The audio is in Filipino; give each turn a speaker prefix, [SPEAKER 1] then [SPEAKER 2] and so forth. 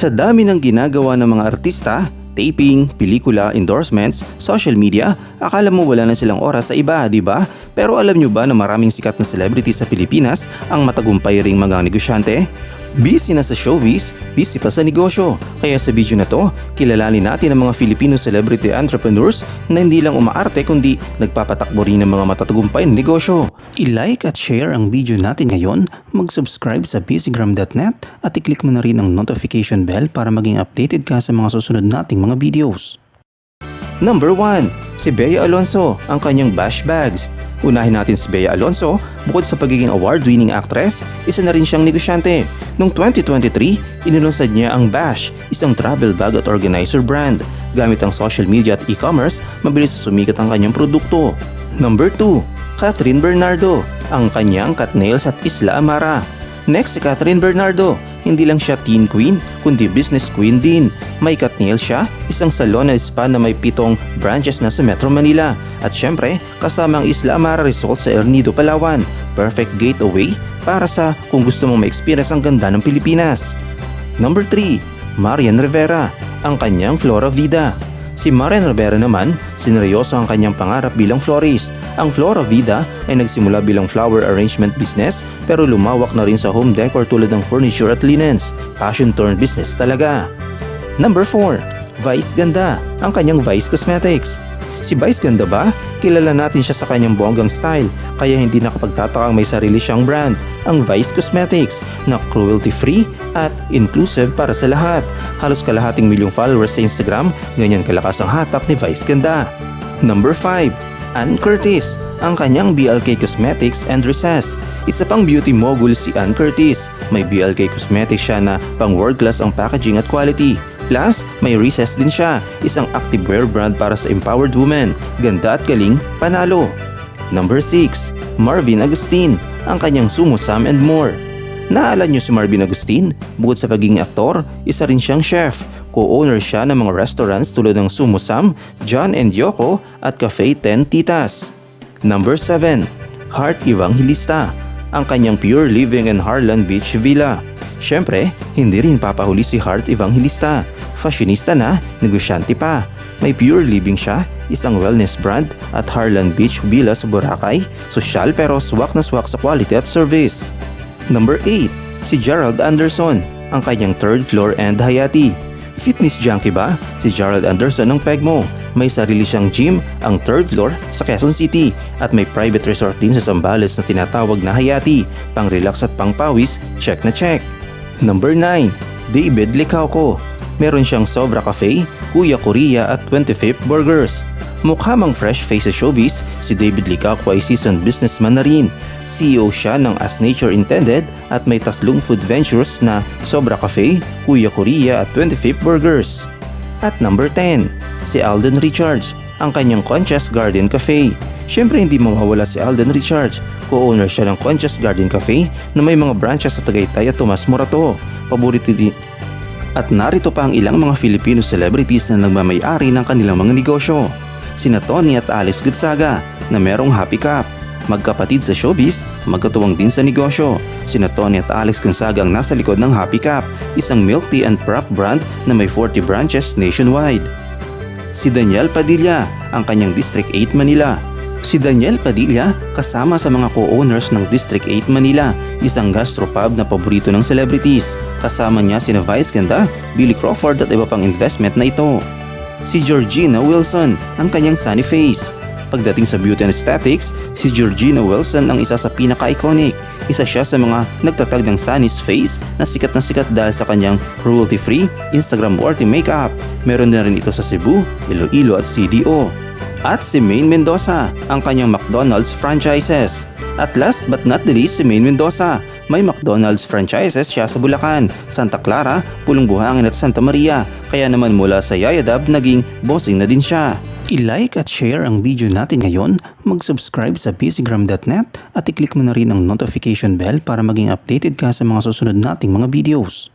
[SPEAKER 1] Sa dami ng ginagawa ng mga artista, taping, pelikula, endorsements, social media, akala mo wala na silang oras sa iba, di ba? Pero alam nyo ba na maraming sikat na celebrity sa Pilipinas ang matagumpay ring mga negosyante? Busy na sa showbiz, busy pa sa negosyo. Kaya sa video na to, kilalanin natin ang mga Filipino celebrity entrepreneurs na hindi lang umaarte kundi nagpapatakbo rin ng mga matatagumpay na negosyo. I-like at share ang video natin ngayon, mag-subscribe sa busygram.net at i-click mo na rin ang notification bell para maging updated ka sa mga susunod nating mga videos. Number 1. Si Bea Alonso, ang kanyang bash bags. Unahin natin si Bea Alonso, bukod sa pagiging award-winning actress, isa na rin siyang negosyante. Noong 2023, inilunsad niya ang Bash, isang travel bag at organizer brand. Gamit ang social media at e-commerce, mabilis sumikat ang kanyang produkto. Number 2. Catherine Bernardo, ang kanyang cut nails at Isla Amara. Next si Catherine Bernardo, hindi lang siya teen queen, kundi business queen din. May nail siya, isang salon na spa na may pitong branches na sa Metro Manila. At syempre, kasama ang Isla Amara Resort sa El Nido, Palawan. Perfect gateway para sa kung gusto mong ma-experience ang ganda ng Pilipinas. Number 3. Marian Rivera, ang kanyang Flora Vida. Si Marian Rivera naman, sineryoso ang kanyang pangarap bilang florist. Ang Flora Vida ay nagsimula bilang flower arrangement business pero lumawak na rin sa home decor tulad ng furniture at linens. Passion turned business talaga. Number 4. Vice Ganda, ang kanyang Vice Cosmetics. Si Vice Ganda ba? Kilala natin siya sa kanyang bonggang style kaya hindi nakapagtatakang may sarili siyang brand, ang Vice Cosmetics na cruelty-free at inclusive para sa lahat. Halos kalahating milyong followers sa Instagram, ganyan kalakas ang hatak ni Vice Ganda. Number 5. Ann Curtis, ang kanyang BLK Cosmetics and Recess. Isa pang beauty mogul si Ann Curtis. May BLK Cosmetics siya na pang world class ang packaging at quality. Plus, may Recess din siya, isang activewear brand para sa empowered women. Ganda at galing, panalo. Number 6. Marvin Agustin, ang kanyang Sumo Sam and More. Naalala niyo si Marvin Agustin? Bukod sa pagiging aktor, isa rin siyang chef. Co-owner siya ng mga restaurants tulad ng Sumo Sam, John and Yoko at Cafe 10 Titas. Number 7. Heart Evangelista, ang kanyang Pure Living in Harlan Beach Villa. Siyempre, hindi rin papahuli si Heart Evangelista. Fashionista na, negosyante pa. May Pure Living siya, isang wellness brand at Harlan Beach Villa sa Boracay. Sosyal pero swak na swak sa quality at service. Number 8. Si Gerald Anderson, ang kanyang third floor and Hayati. Fitness junkie ba? Si Gerald Anderson ng Pegmo. May sarili siyang gym, ang third floor sa Quezon City at may private resort din sa Zambales na tinatawag na Hayati. Pang relax at pang pawis, check na check. Number 9. David Licauco. Meron siyang Sobra Cafe, Kuya Korea at 25th Burgers. Mukha mang fresh face sa showbiz, si David Licauco ay seasoned businessman na rin. CEO siya ng As Nature Intended at may tatlong food ventures na Sobra Cafe, Kuya Korea at 25th Burgers. At number 10, si Alden Richards, ang kanyang Conchas Garden Cafe. Siyempre hindi mawawala si Alden Richards. Co-owner siya ng Conchas Garden Cafe na may mga branches sa Tagaytay at Tomas Morato. Paborito din at narito pa ang ilang mga Filipino celebrities na nagmamayari ng kanilang mga negosyo. Sina Tony at Alice Gonzaga na merong Happy Cup. Magkapatid sa showbiz, magkatuwang din sa negosyo. Sina Tony at Alex Gonzaga ang nasa likod ng Happy Cup, isang milk tea and prop brand na may 40 branches nationwide. Si Daniel Padilla, ang kanyang District 8 Manila. Si Daniel Padilla kasama sa mga co-owners ng District 8 Manila, isang gastropub na paborito ng celebrities. Kasama niya sina Vice Ganda, Billy Crawford at iba pang investment na ito. Si Georgina Wilson, ang kanyang sunny face. Pagdating sa beauty and aesthetics, si Georgina Wilson ang isa sa pinaka-iconic. Isa siya sa mga nagtatag ng Sunny's Face na sikat na sikat dahil sa kanyang cruelty-free, Instagram-worthy makeup. Meron na rin ito sa Cebu, Iloilo at CDO. At si Maine Mendoza, ang kanyang McDonald's franchises. At last but not the least si Maine Mendoza, may McDonald's franchises siya sa Bulacan, Santa Clara, Pulong Buhangin at Santa Maria. Kaya naman mula sa Yayadab naging bossing na din siya. I-like at share ang video natin ngayon, mag-subscribe sa busygram.net at i-click mo na rin ang notification bell para maging updated ka sa mga susunod nating mga videos.